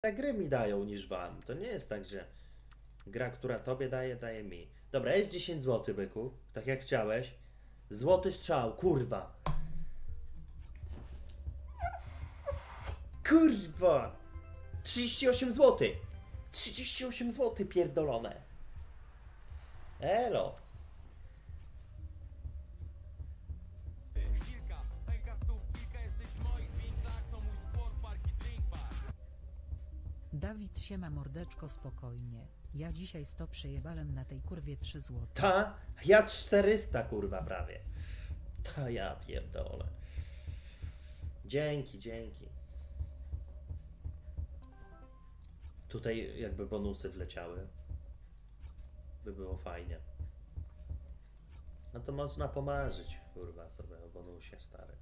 te gry mi dają niż wam. To nie jest tak, że gra, która tobie daje, daje mi. Dobra, jest 10 zł, byku. Tak jak chciałeś. Złoty strzał, kurwa. Kurwa! 38 zł! 38 zł pierdolone. Elo. Dawid siema mordeczko spokojnie. Ja dzisiaj sto przejebalem na tej kurwie 3 złote. Ta? Ja 400 kurwa prawie. Ta ja pierdolę. Dzięki, dzięki. Tutaj jakby bonusy wleciały. By było fajnie. No to można pomarzyć, kurwa, sobie o bonusie, stary.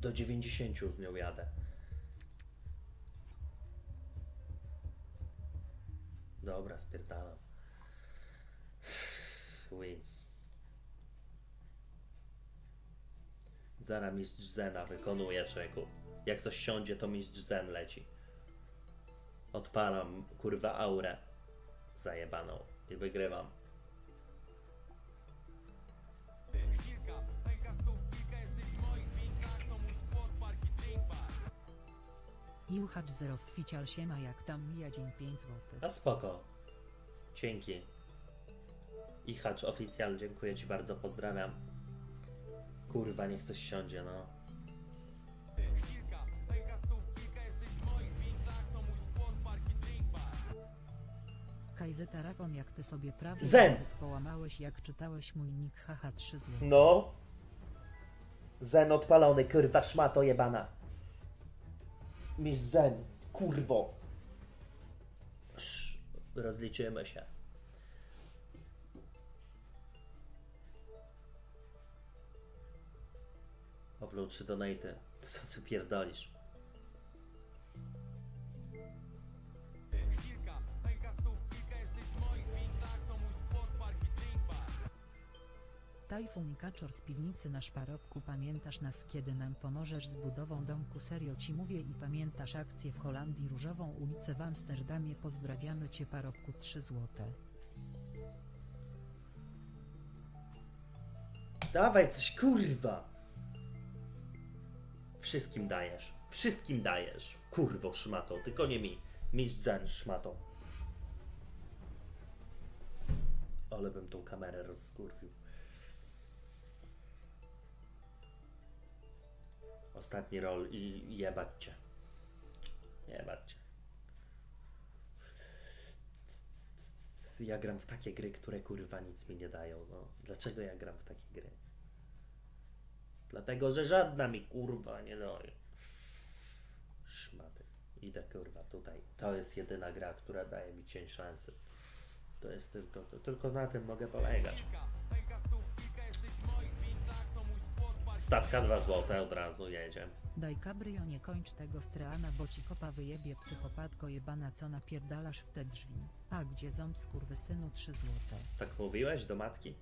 Do 90 z nią jadę. Dobra, spierdalam. Wins. Zara mistrz Zena wykonuje czeku. Jak coś siądzie, to mistrz Zen leci. Odpalam, kurwa, aurę zajebaną i wygrywam. Juchacz zero wficial siema jak tam mija dzień 5 złotych. A spoko. Dzięki. I hacz oficjal, dziękuję Ci bardzo, pozdrawiam. Kurwa, niech coś siądzie, no. Kajzeta Rafon jak ty sobie Zen! połamałeś jak czytałeś mój nick haha 3 złote. No. Zen odpalony, kurwa szmato jebana. Mistrz Zen, kurwo. Sz, rozliczymy się. Upload trzy donaty. Co ty pierdolisz? Tajfun Kaczor z piwnicy na szparobku pamiętasz nas kiedy nam pomożesz z budową domku serio ci mówię i pamiętasz akcję w Holandii Różową ulicę w Amsterdamie pozdrawiamy cię parobku 3 złote. Dawaj coś, kurwa! Wszystkim dajesz. Wszystkim dajesz. Kurwo szmato, tylko nie mi. Zen szmato. Ale bym tą kamerę rozskurwił. Ostatni rol i jebać cię. Jebać cię. Ja gram w takie gry, które kurwa nic mi nie dają. No. Dlaczego ja gram w takie gry? Dlatego, że żadna mi kurwa nie daje. Szmaty. Idę kurwa tutaj. To jest jedyna gra, która daje mi cień szansy. To jest tylko, to tylko na tym mogę polegać. Stawka 2 złote od razu jedzie. Daj kabrio nie kończ tego streana bo ci kopa wyjebie psychopatko jebana co napierdalasz w te drzwi. A gdzie ząb skurwysynu 3 złote. Tak mówiłeś do matki?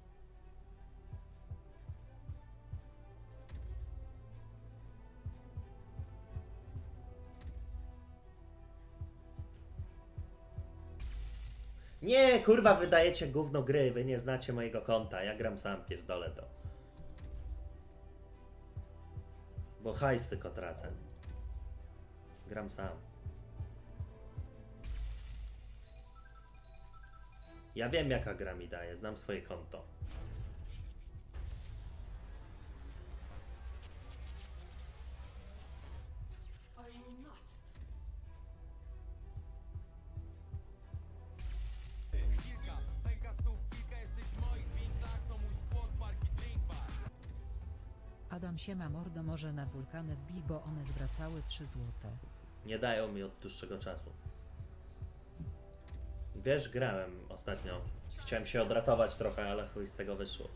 Nie, kurwa, wydajecie gówno gry, wy nie znacie mojego konta, ja gram sam, pierdolę to. Bo hajs tylko tracę. Gram sam. Ja wiem jaka gra mi daje, znam swoje konto. Adam siema mordo może na wulkany wbij bo one zwracały 3 złote. Nie dają mi od dłuższego czasu. Wiesz, grałem ostatnio. Chciałem się odratować trochę, ale chuj z tego wyszło.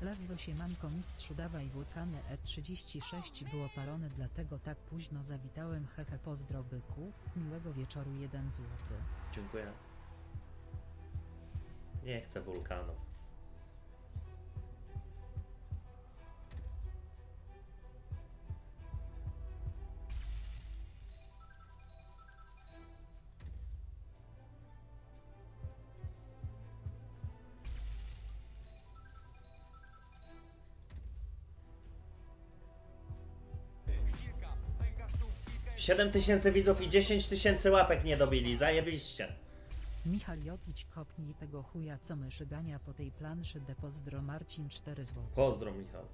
Lewio siemanko mistrzu dawaj wulkany E36 było palone dlatego tak późno zawitałem hehe pozdro byku, miłego wieczoru 1 złoty. Dziękuję. Nie chcę wulkanów. 7 tysięcy widzów i 10 tysięcy łapek nie dobili, zajebiście. Michał Jotić kopnij tego chuja co myszy gania po tej planszy de pozdro Marcin 4 zł. Pozdro Michał.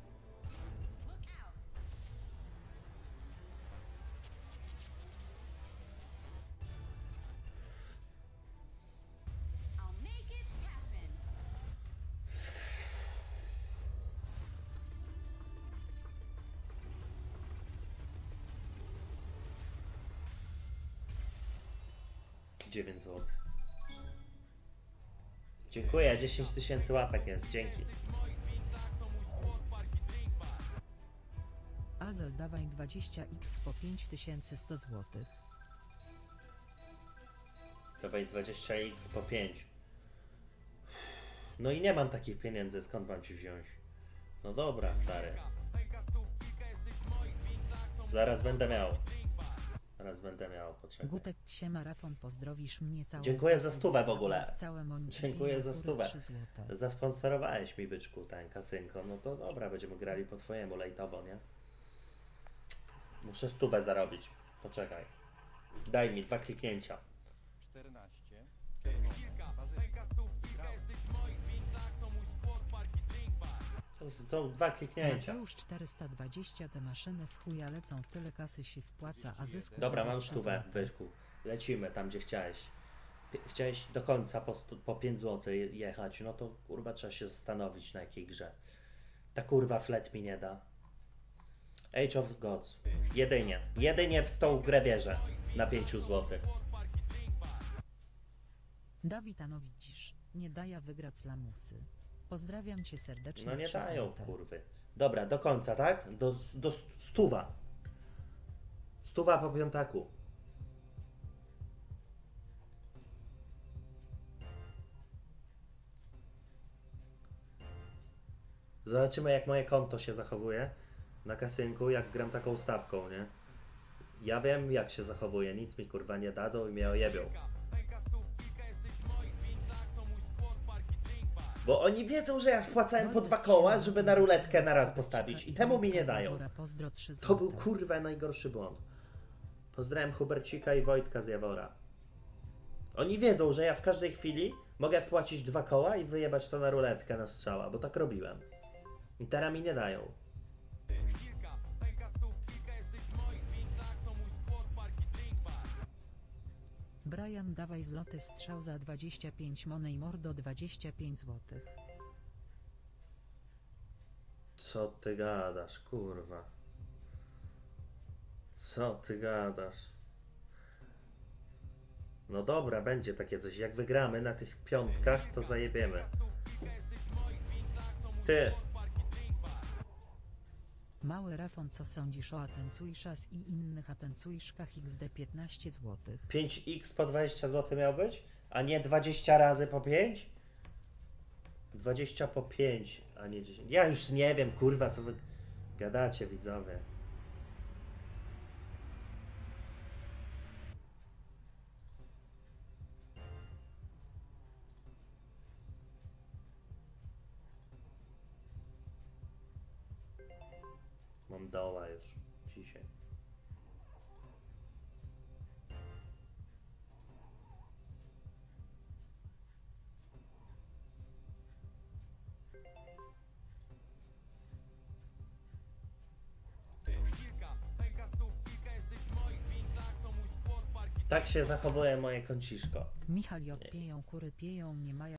9 zł. Dziękuję, 10 tysięcy łapek jest, dzięki. Azol dawaj 20x po 5100 zł. Dawaj 20x po 5. No i nie mam takich pieniędzy, skąd mam ci wziąć? No dobra, stary. Zaraz będę miał. Zaraz będę miał, poczekaj. Gutek siema Rafon pozdrowisz mnie całą Dziękuję za stówę w ogóle. teraz Dziękuję za stówę. 3 złote. Zasponsorowałeś mi byczku ten kasynko. No to dobra, będziemy grali po twojemu lejtowo, nie? Muszę stówę zarobić. Poczekaj. Daj mi dwa kliknięcia. 14. są dwa kliknięcia. Mateusz 420 te maszyny w chuja lecą tyle kasy się wpłaca, a zysku Dobra, mam 3 stówę, złote. byczku. Lecimy tam, gdzie chciałeś. Chciałeś do końca po, po 5 zł jechać, no to kurwa trzeba się zastanowić na jakiej grze. Ta kurwa flet mi nie da. Age of Gods. Jedynie. Jedynie w tą grę wierzę. Na 5 zł. Dawid, ano widzisz, nie daja wygrać z lamusy. Pozdrawiam cię serdecznie. No nie 3 dają, złote. kurwy. Dobra, do końca, tak? Do, do st- stuwa. Stuwa po piątaku. Zobaczymy, jak moje konto się zachowuje na kasynku, jak gram taką stawką, nie? Ja wiem, jak się zachowuje, nic mi kurwa nie dadzą i mnie ojebią. Bo oni wiedzą, że ja wpłacałem po dwa koła, żeby na ruletkę na raz postawić i temu mi nie dają. Zabora, Pozdro 3 To był kurwa najgorszy błąd. Pozdrawiam Hubercika i Wojtka z Jawora. Oni wiedzą, że ja w każdej chwili mogę wpłacić dwa koła i wyjebać to na ruletkę na strzała, bo tak robiłem. I teraz mi nie dają. Brian dawaj złoty strzał za 25 monej mordo 25 zł. Co ty gadasz, kurwa? Co ty gadasz? No dobra, będzie takie coś. Jak wygramy na tych piątkach, to zajebiemy. Ty, Mały Rafon co sądzisz o Atencujszas i innych Atencujszkach XD 15 zł. 5x po 20 zł miał być? A nie 20 razy po 5? 20 po 5, a nie 10. Ja już nie wiem, kurwa, co wy gadacie, widzowie. Doła już dzisiaj. Tak się zachowuje moje kąciszko. Michał J. pieją kury pieją nie mają